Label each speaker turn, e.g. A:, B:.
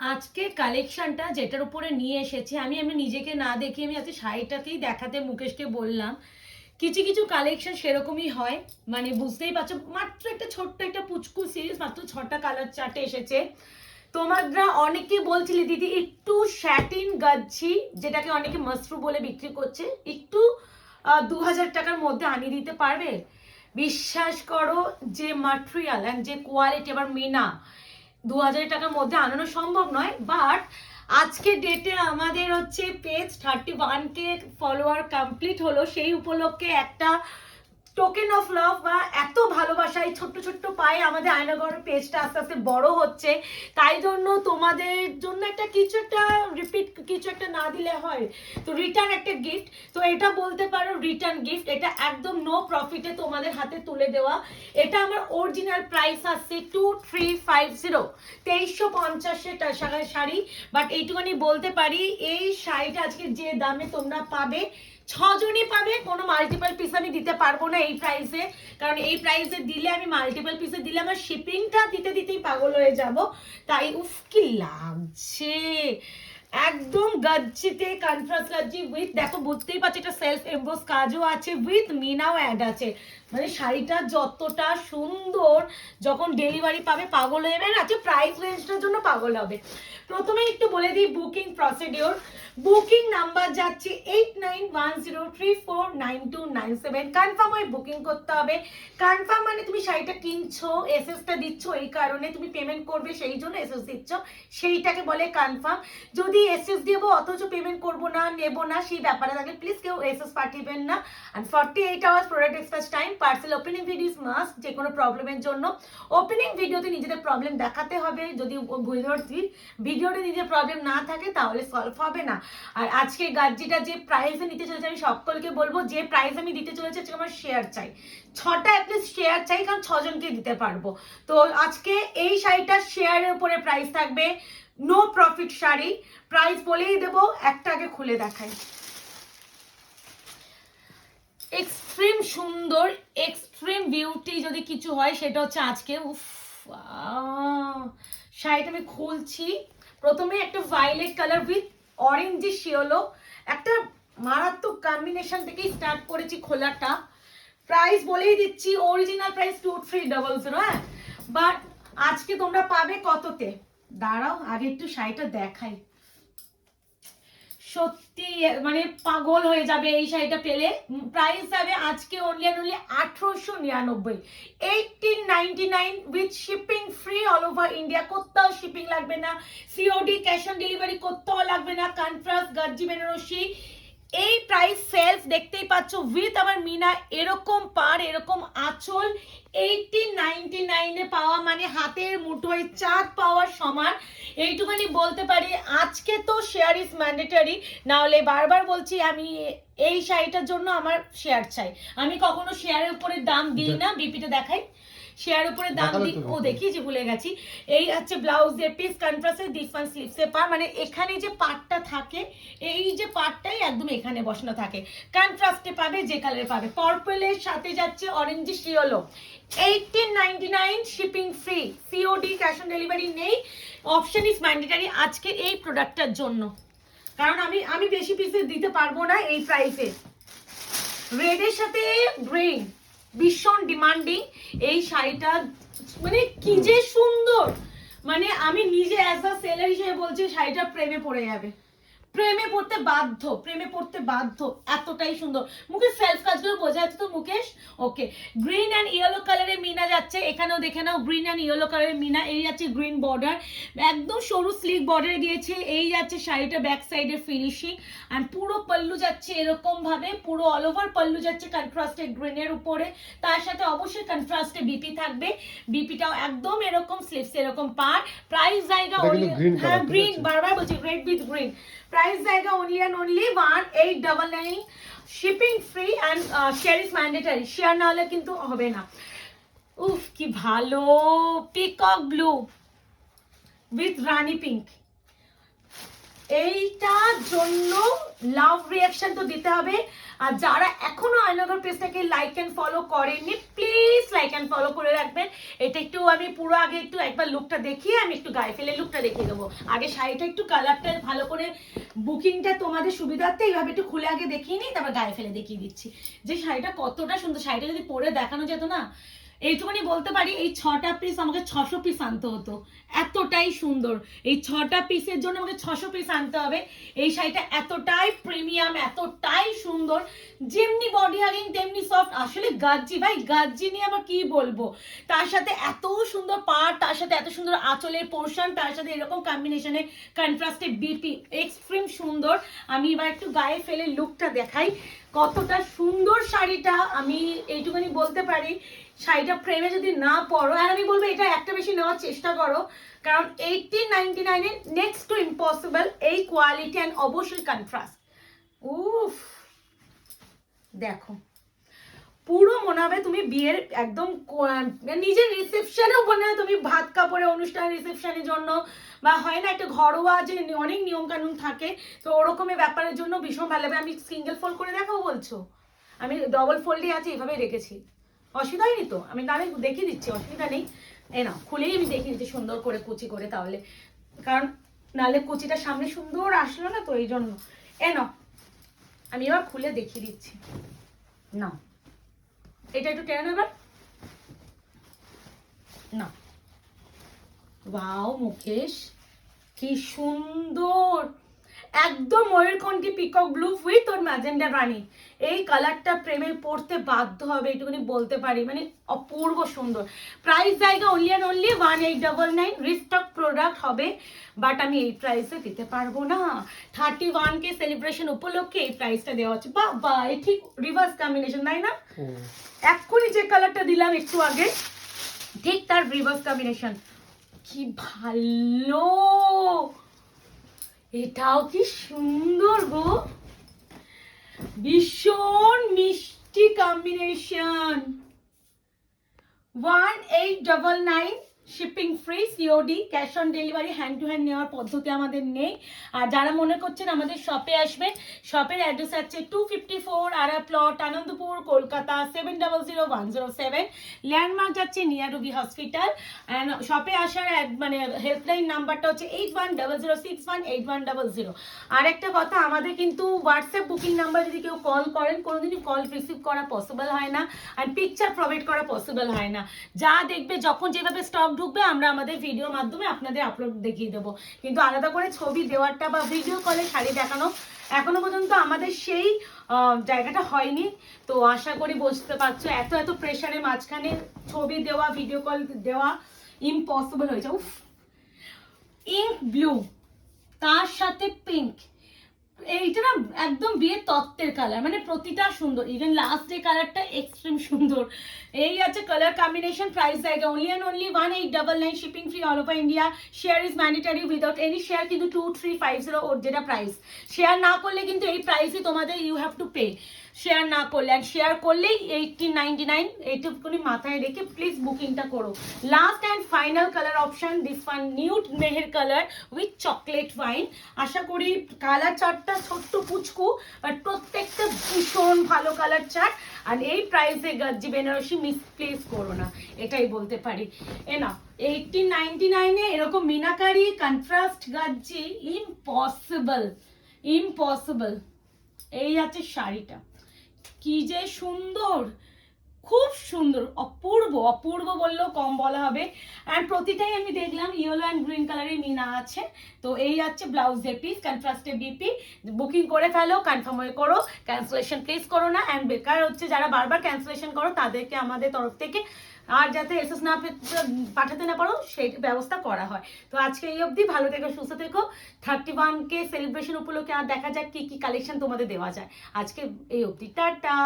A: আজকে কালেকশনটা যেটার উপরে নিয়ে এসেছি, আমি আমি নিজেকে না দেখে আমি আজকে শাড়িটাকেই দেখাতে মুকেশকে বললাম। কিছু কিছু কালেকশন সেরকমই হয় মানে বুঝতেই পারছ, মাত্র একটা ছোট্ট একটা পুচকু সিরিজ মাত্র ছটা কালার চার্টে এসেছে। তোমরা অনেকে বলছিলে, দিদি, একটু শ্যাটিন গাচ্ছি যেটাকে অনেকে মাসরু বলে বিক্রি করছে, একটু দু হাজার টাকার মধ্যে আনিয়ে দিতে পারবে? বিশ্বাস করো, যে মাটেরিয়াল অ্যান্ড যে কোয়ালিটি আবার মেনা দু হাজার টাকার মধ্যে আনানো সম্ভব নয় বাট আজকে ডেটে আমাদের হচ্ছে page thirty one K follower complete হলো। সেই উপলক্ষে একটা টোকেন অফ লাভ বা এত ভালোবাসা, এই ছোট্ট ছোট্ট পায়ে আমাদের আয়নাগড়ের পেজটা আস্তে আস্তে বড় হচ্ছে। তাই জন্য তোমাদের জন্য একটা কিছু একটা রিপিট কিছু একটা না দিলে হয়। তো রিটার্ন একটা গিফট তো এটা বলতে পারো রিটার্ন গিফট এটা একদম নো প্রফিটে তোমাদের হাতে তুলে দেওয়া। এটা আমার অরিজিনাল প্রাইস আসছে টু থ্রি ফাইভ জিরো তেইশশো পঞ্চাশের টাকার শাড়ি। বাট এইটুখানি বলতে পারি, এই শাড়িটা আজকে যে দামে তোমরা পাবে ছজনই পাবে, কোনো মাল্টিপল পিস আমি দিতে পারব না এই প্রাইসে কারণ এই প্রাইসে দিলে আমি মাল্টিপল পিসে দিলে আমার শিপিংটা দিতে দিতেই পাগল হয়ে যাব। তাই উফ, কি লাগছে। একদম গাজ্জিতে কন্ট্রাস্ট গাজ্জি উইথ দেখো বুঝতেই পারছ, এটা সেলফ এমবোস কাজও আছে উইথ মিনাও অ্যাড আছে। মানে শাড়িটা যতটা সুন্দর, যখন ডেলিভারি পাবে, পাগল হয়ে যাবে আছে প্রাইস রেঞ্জটার জন্য পাগল হবে। প্রথমে একটু বলে দিই বুকিং প্রসিডিওর বুকিং নাম্বার যাচ্ছে eight nine one zero three four nine two nine seven confirm হয়ে বুকিং করতে হবে। কনফার্ম মানে তুমি শাড়িটা কিনছো এসএসটা দিচ্ছ, এই কারণে তুমি পেমেন্ট করবে, সেই জন্য এসএস দিচ্ছ, সেইটাকে বলে কনফার্ম যদি এসএস দেবো অথচ পেমেন্ট করব না, নেব না, সেই ব্যাপারে থাকলে প্লিজ কেউ এসএস পাঠিয়েবেন না। And forty eight hours product express time parcel opening videos must যে কোনো প্রবলেমের জন্য। ওপেনিং ভিডিওতে নিজেদের প্রবলেম দেখাতে হবে, যদি ভিডিওটি ভিডিওতে নিজের প্রবলেম না থাকে, তাহলে সলভ হবে না। আর আজকে গাজ্জিটা যে প্রাইসে নিতে চলেছে, আমি সকলকে বলব, যে প্রাইস আমি দিতে চলেছি, আজকে আমার শেয়ার চাই। ছটা অ্যাটলিস্ট শেয়ার চাই, কারণ ছজনকে দিতে পারব। তো আজকে এই শাড়িটার শেয়ারের উপরে প্রাইস থাকবে। No profit sari. প্রাইস বলেই দেবো, একটা আগে খুলে দেখাই। এক্সট্রিম সুন্দর এক্সট্রিম বিউটি যদি কিছু হয়, সেটা হচ্ছে আজকে, উফ শাড়িটা আমি খুলছি। প্রথমে একটা ভায়োলেট কালার উইথ অরেঞ্জ শিওলো একটা মারাত্মক কম্বিনেশন থেকেই স্টার্ট করেছি খোলাটা। প্রাইস বলেই দিচ্ছি original price two three double zero হ্যাঁ? বাট আজকে তোমরা পাবে কততে? দাঁড়াও, আগে একটু শাড়িটা দেখাই। সত্যি মানে পাগল হয়ে যাবে এই শাড়িটা পেলে। প্রাইস যাবে আজকে অনলি অ্যান্ড অনলি আঠারোশো নিরানব্বই। Eighteen with shipping free all over India কোথাও শিপিং লাগবে না। সিওডি ক্যাশ অন ডেলিভারি কোথাও লাগবে না। কন্ট্রাস্ট গার্জি, বেনারসি এই প্রাইস সেলস দেখতেই পাচ্ছ উইথ আমার মিনা এরকম পার এরকম আঁচল এইটিন নাইনটি নাইনে পাওয়া মানে হাতের মুঠোয় চাঁদ পাওয়ার সমান। এইটুখানি বলতে পারি আজকে তো শেয়ার ইজ ম্যান্ডেটারি নাহলে বারবার বলছি আমি এই শাড়িটার জন্য আমার শেয়ার চাই। আমি কখনো শেয়ারের উপরে দাম দিই না বিপিটা দেখাই। শেয়ার উপরে দাম দিই। ও দেখিয়েছি ভুলে গেছি। এই হচ্ছে ব্লাউজের পিস কন্ট্রাস্টের ডিফারেন্ট স্লিপসের পার মানে এখানে যে পার্টটা থাকে এই যে পার্টটাই একদম এখানে বসানো থাকে। কন্ট্রাস্টে পাবে যে কালারে পাবে। পার্পলের সাথে যাচ্ছে orange শিওলো eighteen ninety nine shipping free COD cash on delivery নেই। অপশন ইজ ম্যান্ডেটারি আজকে এই প্রোডাক্টটার জন্য। কারণ আমি আমি বেশি পিসে দিতে পারব না এই প্রাইসে রেডের সাথে গ্রিন ভীষণ ডিমান্ডিং এই শাড়িটা মানে কি যে সুন্দর! মানে আমি নিজে অ্যাজ আ সেলার হিসেবে বলছি শাড়িটা প্রেমে পড়ে যাবে। প্রেমে পড়তে বাধ্য প্রেমে পড়তে বাধ্য এতটাই সুন্দর। মুখের সেলফ কাজগুলো বোঝা যাচ্ছে তো Mukesh? Okay green and yellow কালারের মিনা যাচ্ছে। এখানেও দেখে নাও গ্রিন অ্যান্ড ইয়েলো কালারের মিনা এই যাচ্ছে গ্রিন বর্ডার একদম সরু স্লিক বর্ডারে দিয়েছে এই যাচ্ছে শাড়িটা ব্যাক সাইডের ফিনিশিং অ্যান্ড পুরো পল্লু যাচ্ছে এরকম ভাবে পুরো অল ওভার পল্লু যাচ্ছে কন্ট্রাস্টে গ্রিনের উপরে। তার সাথে অবশ্যই কন্ট্রাস্টে বিপি থাকবে। বিপিটাও একদম এরকম স্লিপস এরকম পার। প্রাইস জায়গা হ্যাঁ গ্রিন বারবার বলছি রেড উইথ গ্রিন প্রাইস জায়গা only and only one eight double nine shipping free and share is mandatory share না হলে কিন্তু হবে না উফ কি ভালো peacock blue with rani pink এইটার জন্য লাভ রিয়াকশন তো দিতে হবে। আর যারা এখনও আয়নগর পেজটাকে লাইক অ্যান্ড ফলো করেননি প্লিজ লাইক অ্যান্ড ফলো করে রাখবেন। এটা একটু আমি পুরো আগে একটু একবার লুকটা দেখিয়ে আমি একটু গায়ে ফেলে লুকটা দেখিয়ে দেবো। আগে শাড়িটা একটু কালারটা ভালো করে বুকিংটা তোমাদের সুবিধার্থে এইভাবে একটু খুলে আগে দেখিয়ে নিই, তারপর গায়ে ফেলে দেখিয়ে দিচ্ছি। যে শাড়িটা কতটা সুন্দর, শাড়িটা যদি পরে দেখানো যেত না এইটুকুনি বলতে পারি, এই ছটা পিস আমাকে ছশো পিস আনতে হতো। এতটাই সুন্দর। এই ছটা পিসের জন্য আমাকে ছশো পিস আনতে হবে। এই শাড়িটা এতটাই প্রিমিয়াম এতটাই সুন্দর। যেমনি বডি হাগিং তেমনি সফট আসলে গাজ্জি, ভাই, গাজ্জি নিয়ে আবার কি বলব? তার সাথে এত সুন্দর পার তার সাথে এত সুন্দর আঁচলের পোর্শন তার সাথে এরকম কম্বিনেশনে কন্ট্রাস্টেড বিপি এক্সট্রিম সুন্দর। আমি এবার একটু গায়ে ফেলে লুকটা দেখাই। কতটা সুন্দর শাড়িটা আমি এইটুকুনি বলতে পারি। শাড়িটা ফ্রেমে যদি না পড়ো আর আমি বলব এটা একটা বেশি নেওয়ার চেষ্টা করো, কারণ এইটিন নাইনটি নাইনে নেক্সট টু ইম্পসিবল এই কোয়ালিটি অ্যান্ড অবশ্যই কনফ্রাস্ট উফ, দেখো। পুরো মনে হবে তুমি বিয়ের একদম নিজের রিসেপশনেও মনে হয় তুমি ভাত কাপড়ে অনুষ্ঠান রিসেপশনের জন্য বা হয় না, একটা ঘরোয়া যে অনেক নিয়ম কানুন থাকে, তো ওরকমের ব্যাপারের জন্য ভীষণ ভালো হবে আমি সিঙ্গেল ফোল্ড করে দেখাবো বলছো? আমি ডবল ফোল্ডে আছে এভাবে রেখেছি। অসুবিধা হয়নি তো? আমি তাহলে দেখিয়ে দিচ্ছি, অসুবিধা নেই। এ না খুলেই আমি দেখিয়ে দিচ্ছি, সুন্দর করে কুচি করে তাহলে। কারণ নাহলে কুচিটা সামনে সুন্দর আসলো না তো, এই জন্য। এ নাও, আমি এবার খুলে দেখিয়ে দিচ্ছি। না এটা একটু টেনে নেবে? না। ওয়াও মুকেশ কি সুন্দর! একদম ময়ূরকণ্ঠী পিকক ব্লু উইথ ওর ম্যাজেন্ডা রানী এই কালারটা প্রেমে পড়তে বাধ্য হবে এইটুকুনি বলতে পারি। মানে অপূর্ব সুন্দর। প্রাইস জায়গা only and only one eight double nine restock product হবে বাট আমি এই প্রাইসে দিতে পারব না। থার্টি ওয়ান কে সেলিব্রেশন উপলক্ষে এই প্রাইসটা দেওয়া হচ্ছে। বা বা এই ঠিক রিভার্স কম্বিনেশন তাই না? এক্ষুনি যে কালারটা দিলাম একটু আগে ঠিক তার রিভার্স কম্বিনেশন কি ভালো! এটাও কি সুন্দর গো? ভীষণ মিষ্টি combination one eight double nine shipping free COD cash on delivery hand to hand নেওয়ার পদ্ধতি আমাদের নেই। আর যারা মনে করছেন আমাদের শপে আসবেন শপের অ্যাড্রেস আছে টু ফিফটি ফোর আরা plot Anandapur Kolkata seven double zero one zero seven landmark যাচ্ছে নিয়ার রুগী হসপিটাল অ্যান্ড শপে আসার মানে হেল্পলাইন নাম্বারটা হচ্ছে eight one double zero six one eight one double zero আর একটা কথা, আমাদের কিন্তু হোয়াটসঅ্যাপ বুকিং নাম্বার যদি কেউ কল করেন, কোনোদিনই কল রিসিভ করা পসিবল হয় না। আর পিকচার প্রোভাইড করা পসিবল হয় না। যা দেখবে, যখন যেভাবে স্টক ঢুকবে, আমরা আমাদের ভিডিওর মাধ্যমে আপনাদের আপলোড দেখিয়ে দেবো। কিন্তু আলাদা করে ছবি দেওয়ারটা বা ভিডিও কলে শাড়ি দেখানো এখনও পর্যন্ত আমাদের সেই জায়গাটা হয়নি। তো আশা করি বুঝতে পারছ, এত এত প্রেশারের মাঝখানে ছবি দেওয়া ভিডিও কল দেওয়া ইম্পসিবল হয়েছে উফ! ইঙ্ক ব্লু তার সাথে পিঙ্ক এইটা না একদম বিয়ের তত্ত্বের কালার মানে প্রতিটা সুন্দর ইভেন লাস্ট ডে কালারটা এক্সট্রিম সুন্দর। এই আছে কালার কম্বিনেশন প্রাইস জায়গা only and only one eight double nine shipping free all over India share is mandatory without any share কিন্তু two three five zero or যেটা প্রাইস শেয়ার না করলে কিন্তু এই প্রাইসই তোমাদের you have to pay share না করলে আর শেয়ার করলেই এইটিন নাইনটি নাইন এইটুকুনি মাথায় রেখে প্লিজ বুকিংটা করো। Last and final colour option this one nude Meher colour with chocolate wine আশা করি কালার চার্টটা ছোট্ট পুচকু বাট প্রত্যেকটা ভীষণ ভালো কালার চার্ট আর এই প্রাইসে গজ্জি বেনারসি মিসপ্লেস করো না, এটাই বলতে পারি। এ না এইটিন নাইনটি নাইনে এরকম meenakari contrast gajji impossible impossible এই আছে শাড়িটা। কি যে সুন্দর। খুব সুন্দর, অপূর্ব অপূর্ব বললেও কম বলা হবে। অ্যান্ড প্রতিটাই আমি দেখলাম ইয়েলো অ্যান্ড গ্রিন কালারের মিনা আছে। তো এই আছে ব্লাউজের পিস কন্ট্রাস্টে বিপি বুকিং করে ফেলো কনফার্ম হয়ে করো ক্যান্সেলেশন প্লিজ করো না। অ্যান্ড বেকার হচ্ছে যারা বারবার ক্যান্সেলেশন করো, তাদেরকে আমাদের তরফ থেকে আর যাতে এসএস না পাঠাতে না পারো, সেই ব্যবস্থা করা হয়। তো আজকে এই অবধি, ভালো থেকো, সুস্থ থেকো। থার্টি ওয়ান কে সেলিব্রেশন উপলক্ষে আর দেখা যাক কি কি কালেকশন তোমাদের দেওয়া যায়। আজকে এই অবধি, টাটা!